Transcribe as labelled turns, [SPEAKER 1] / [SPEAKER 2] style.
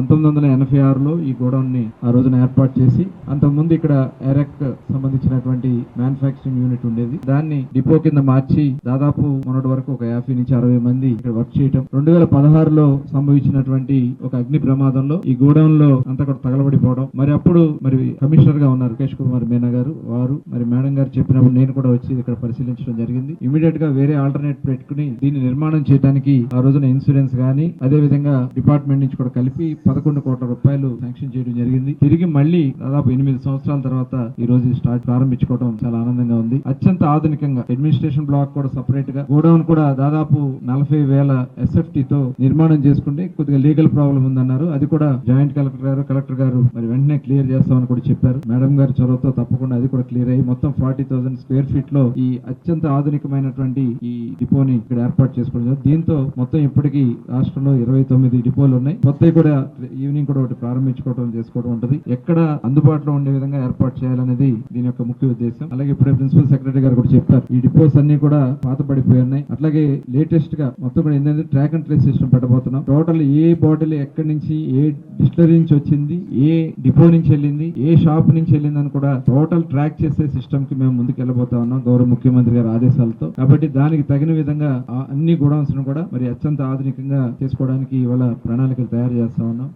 [SPEAKER 1] పంతొమ్మిది వందల ఎనభై ఆరులో ఈ గోడౌన్ని ఆ రోజున ఏర్పాటు చేసి అంతకుముందు ఇక్కడ ఎరెక్ సంబంధించినటువంటి మ్యానుఫాక్చరింగ్ యూనిట్ ఉండేది. దాన్ని డిపో కింద మార్చి దాదాపు మొన్నటి వరకు ఒక యాభై నుంచి అరవై మంది ఇక్కడ వర్క్ చేయటం. రెండు వేల పదహారులో సంభవించినటువంటి ఒక అగ్ని ప్రమాదంలో ఈ గోడౌన్లో అంతా కూడా తగలబడిపోవడం. మరి అప్పుడు మరి కమిషనర్గా ఉన్నారు కేశ్ కుమార్ మీనా గారు వారు మరి మేడం గారు చెప్పినప్పుడు నేను కూడా వచ్చి ఇక్కడ పరిశీలించడం జరిగింది. ఇమీడియట్గా వేరే ఆల్టర్నేట్ పెట్టుకుని దీన్ని నిర్మాణం చేయడానికి ఆ రోజున ఇన్సూరెన్స్ గానీ అదే విధంగా డిపార్ట్మెంట్ నుంచి కూడా కలిపి పదకొండు కోట్ల రూపాయలు శాంక్షన్ చేయడం జరిగింది. తిరిగి మళ్ళీ దాదాపు ఎనిమిది సంవత్సరాల తర్వాత ఈ రోజు స్టార్ట్ ప్రారంభించుకోవడం చాలా ఆనందంగా ఉంది. అత్యంత ఆధునికంగా అడ్మినిస్ట్రేషన్ బ్లాక్ కూడా సపరేట్గా. గోడౌన్ కూడా దాదాపు నలభై వేల ఎస్ఎఫ్టీ తో నిర్మాణం చేసుకుంటే కొద్దిగా లీగల్ ప్రాబ్లం ఉందన్నారు. అది కూడా జాయింట్ కలెక్టర్ గారు కలెక్టర్ గారు మరి వెంటనే క్లియర్ చేస్తామని కూడా చెప్పారు. మేడం గారి చొరవతో తప్పకుండా అది కూడా క్లియర్ అయ్యి మొత్తం ఫార్టీ థౌసండ్ స్క్వేర్ ఫీట్లో ఈ అత్యంత ఆధునికమైనటువంటి ఈ డిపోని ఇక్కడ ఏర్పాటు చేసుకోవడం దీంతో మొత్తం ఇప్పటికీ రాష్ట్రంలో ఇరవై తొమ్మిది డిపోలు ఉన్నాయి. కొత్తవి కూడా ఈవినింగ్ కూడా ఒకటి ప్రారంభించుకోవడం చేసుకోవడం ఉంటుంది. ఎక్కడ అందుబాటులో ఉండే విధంగా ఏర్పాటు చేయాలనేది దీని యొక్క ముఖ్య ఉద్దేశం. అలాగే ఇప్పుడే ప్రిన్సిపల్ సెక్రటరీ గారు కూడా చెప్పారు. ఈ డిపోస్ అన్ని కూడా పాత పడిపోయి ఉన్నాయి. అట్లాగే లేటెస్ట్గా మొత్తం కూడా ఏంటంటే ట్రాక్ అండ్ ట్రేస్ సిస్టమ్ పెట్టబోతున్నాం. టోటల్ ఏ బాటిల్ ఎక్కడి నుంచి ఏ డిస్టరీ నుంచి వచ్చింది ఏ డిపో నుంచి వెళ్ళింది ఏ షాప్ నుంచి వెళ్ళిందని కూడా టోటల్ ట్రాక్ చేసే సిస్టమ్కి మేము ముందుకు వెళ్ళబోతా ఉన్నాం గౌరవ ముఖ్యమంత్రి గారి ఆదేశాలతో. కాబట్టి దానికి తగిన విధంగా అన్ని గోడౌన్స్ను కూడా మరి అత్యంత ఆధునికంగా చేసుకోవడానికి ఇవాళ ప్రణాళికలు తయారు చేస్తా ఉన్నాం.